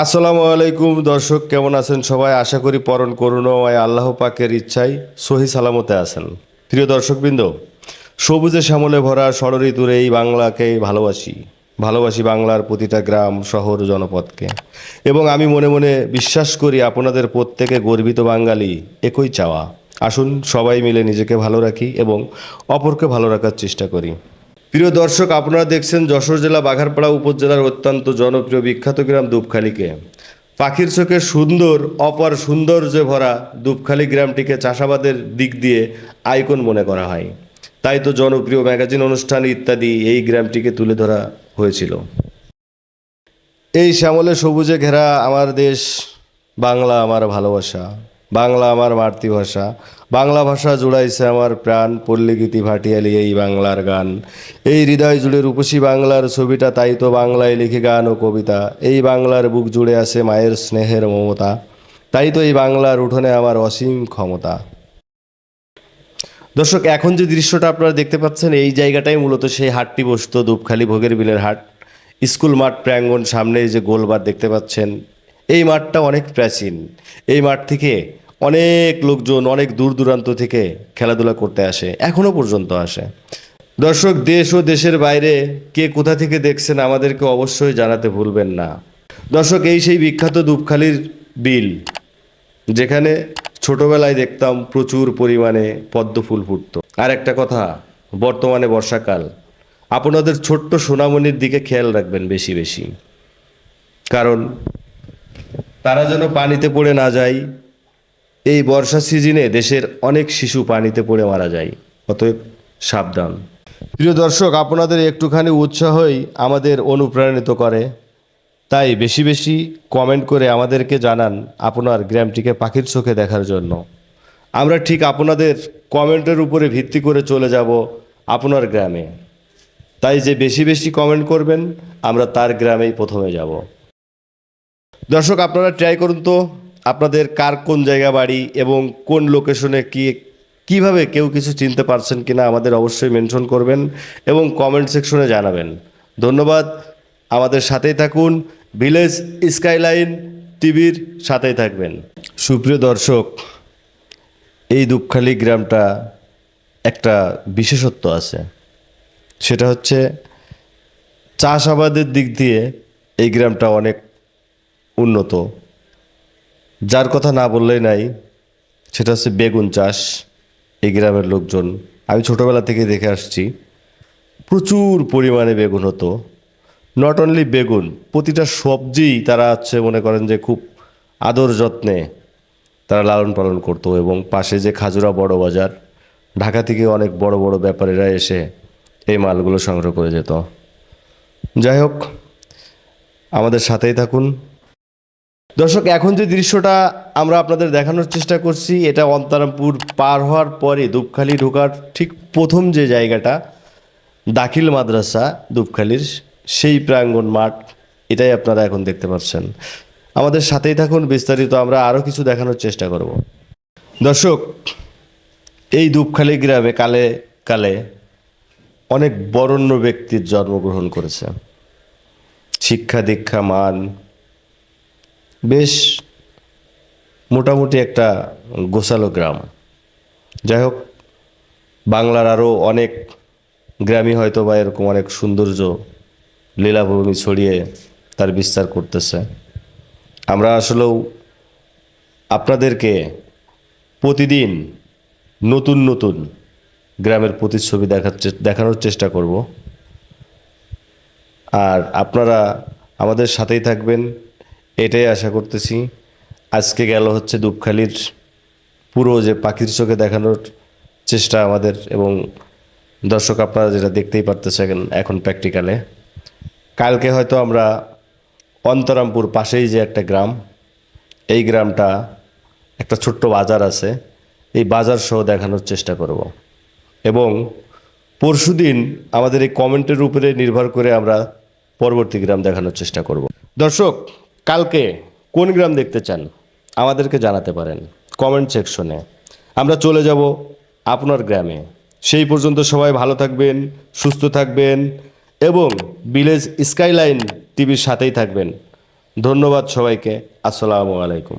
আসসালামু আলাইকুম দর্শক, কেমন আছেন সবাই? আশা করি পরণ করুণাময় আল্লাহ পাকের ইচ্ছায় সহি সালামতে আছেন। প্রিয় দর্শকবৃন্দ, সবুজে শ্যামলে ভরা ষড়ঋতুর এই বাংলাকে ভালোবাসি। ভালোবাসি বাংলার প্রতিটা গ্রাম, শহর, জনপদকে। এবং আমি মনে মনে বিশ্বাস করি আপনাদের প্রত্যেকে গর্বিত বাঙালি একই চাওয়া। আসুন সবাই মিলে নিজেকে ভালো রাখি এবং অপরকে ভালো রাখার চেষ্টা করি। প্রিয় দর্শক, আপনারা দেখছেন যশোর জেলা বাঘারপাড়া উপজেলার অত্যন্ত জনপ্রিয় বিখ্যাত গ্রাম দুপখালীকে পাখির চোখে সুন্দর, অপর সৌন্দর্যে ভরা দুপখালী গ্রামটিকে চাষাবাদের দিক দিয়ে আইকন মনে করা হয়। তাই তো জনপ্রিয় ম্যাগাজিন অনুষ্ঠান ইত্যাদি এই গ্রামটিকে তুলে ধরা হয়েছিল। এই শ্যামলে সবুজে ঘেরা আমার দেশ, বাংলা আমার ভালোবাসা। বাংলা আমার মাতৃভাষা। বাংলা ভাষা জুড়াইছে আমার প্রাণ, পল্লীগীতি ভাটিয়ালি এই বাংলার গান। এই হৃদয় জুড়ে রূপসী বাংলার ছবিটা, তাই তো বাংলায় লিখে গান ও কবিতা। এই বাংলার বুক জুড়ে আছে মায়ের স্নেহের মমতা। তাই তো এই বাংলার উঠোনে আমার অসীম ক্ষমতা। দর্শক, এখন যে দৃশ্যটা আপনারা দেখতে পাচ্ছেন, এই জায়গাটাই মূলত সেই হাটটি বসতো, দুপখালি ভোগের বিলের হাট। স্কুল মাঠ, প্রাঙ্গণ সামনে যে গোলবার দেখতে পাচ্ছেন, এই মাঠটা অনেক প্রাচীন। এই মাঠ থেকে অনেক লোকজন অনেক দূর দূরান্ত থেকে খেলাধুলা করতে আসে এখনও পর্যন্ত আসে। দর্শক, দেশ ও দেশের বাইরে কে কোথা থেকে দেখছেন আমাদেরকে অবশ্যই জানাতে ভুলবেন না। দর্শক, এই সেই বিখ্যাত দুপখালির বিল, যেখানে ছোটবেলায় দেখতাম প্রচুর পরিমাণে পদ্ম ফুল ফুটতো। আর একটা কথা, বর্তমানে বর্ষাকাল। আপনাদের ছোট্ট সোনামণির দিকে খেয়াল রাখবেন বেশি বেশি। কারণ, তারা যেন পানিতে পড়ে না যায় এই বর্ষা সিজনে দেশের অনেক শিশু পানিতে পড়ে মারা যায়, অতএব সাবধান। প্রিয় দর্শক, আপনাদের একটুখানি উৎসাহই আমাদের অনুপ্রাণিত করে। তাই বেশি বেশি কমেন্ট করে আমাদেরকে জানান আপনার গ্রামটিকে পাখির চোখে দেখার জন্য। আমরা ঠিক আপনাদের কমেন্টের উপরে ভিত্তি করে চলে যাব আপনার গ্রামে। তাই যে বেশি বেশি কমেন্ট করবেন, আমরা তার গ্রামেই প্রথমে যাব। দর্শক, আপনারা ট্রাই করুন তো। আপনাদের কার কোন জায়গা বাড়ি এবং কোন লোকেশনে কি, কীভাবে কেউ কিছু চিনতে পারছেন কিনা আমাদের অবশ্যই মেনশন করবেন এবং কমেন্ট সেকশনে জানাবেন। ধন্যবাদ। আমাদের সাথেই থাকুন। ভিলেজ স্কাইলাইন টিভির সাথেই থাকবেন। সুপ্রিয় দর্শক, এই দুপখালি গ্রামটা একটা বিশেষত্ব আছে। সেটা হচ্ছে চাষাবাদের দিক দিয়ে এই গ্রামটা অনেক উন্নত। যার কথা না বললেই নাই, সেটা হচ্ছে বেগুন চাষ, এই গ্রামের লোকজন। আমি ছোটোবেলা থেকে দেখে আসছি, প্রচুর পরিমাণে বেগুন হতো। নট অনলি বেগুন, প্রতিটা সবজি তারা হচ্ছে মনে করেন যে খুব আদর যত্নে তারা লালন পালন করতো এবং পাশে যে খাজুরা বড় বাজার, ঢাকা থেকে অনেক বড় বড় ব্যাপারীরা এসে এই মালগুলো সংগ্রহ করে যেত। যাই হোক, আমাদের সাথেই থাকুন। দর্শক, এখন যে দৃশ্যটা আমরা আপনাদের দেখানোর চেষ্টা করছি, এটা অন্তারামপুর পার হওয়ার পরে দুপখালি ঢোকার ঠিক প্রথম যে জায়গাটা, দাখিল মাদ্রাসা দুপখালির সেই প্রাঙ্গণ মাঠ, এটাই আপনারা এখন দেখতে পাচ্ছেন। আমাদের সাথেই থাকুন, বিস্তারিত আমরা আরও কিছু দেখানোর চেষ্টা করব। দর্শক, এই দুপখালি গ্রামে কালে কালে অনেক বরণ্য ব্যক্তির জন্মগ্রহণ করেছে। শিক্ষা দীক্ষা মান বেশ মোটামুটি একটা গোছালো গ্রাম। যাই হোক বাংলার আরও অনেক গ্রামই হয়তো বা এরকম অনেক সৌন্দর্য লীলাভূমি ছড়িয়ে তার বিস্তার করতেছে। আমরা আসলেও আপনাদেরকে প্রতিদিন নতুন নতুন গ্রামের প্রতিচ্ছবি দেখার দেখানোর চেষ্টা করব। আর আপনারা আমাদের সাথেই থাকবেন। এটাই আশা করতেছি। আজকে গেল হচ্ছে দুপখালির পুরো যে পাখির চোখে দেখানোর চেষ্টা আমাদের এবং দর্শক আপনারা যেটা দেখতেই পারতেছেন এখন প্র্যাকটিক্যালে। কালকে হয়তো আমরা অন্তরামপুর পাশেই যে একটা গ্রাম, এই গ্রামটা একটা ছোট্ট বাজার আছে, এই বাজার সহ দেখানোর চেষ্টা করব। এবং পরশুদিন আমাদের এই কমেন্টের উপরে নির্ভর করে আমরা পরবর্তী গ্রাম দেখানোর চেষ্টা করব। দর্শক কালকে কোন গ্রাম দেখতে চান? আমাদেরকে জানাতে পারেন কমেন্ট সেকশনে। আমরা চলে যাব আপনার গ্রামে। সেই পর্যন্ত সবাই ভালো থাকবেন, সুস্থ থাকবেন এবং ভিলেজ স্কাইলাইন টিভির সাথেই থাকবেন। ধন্যবাদ সবাইকে। আসসালামু আলাইকুম।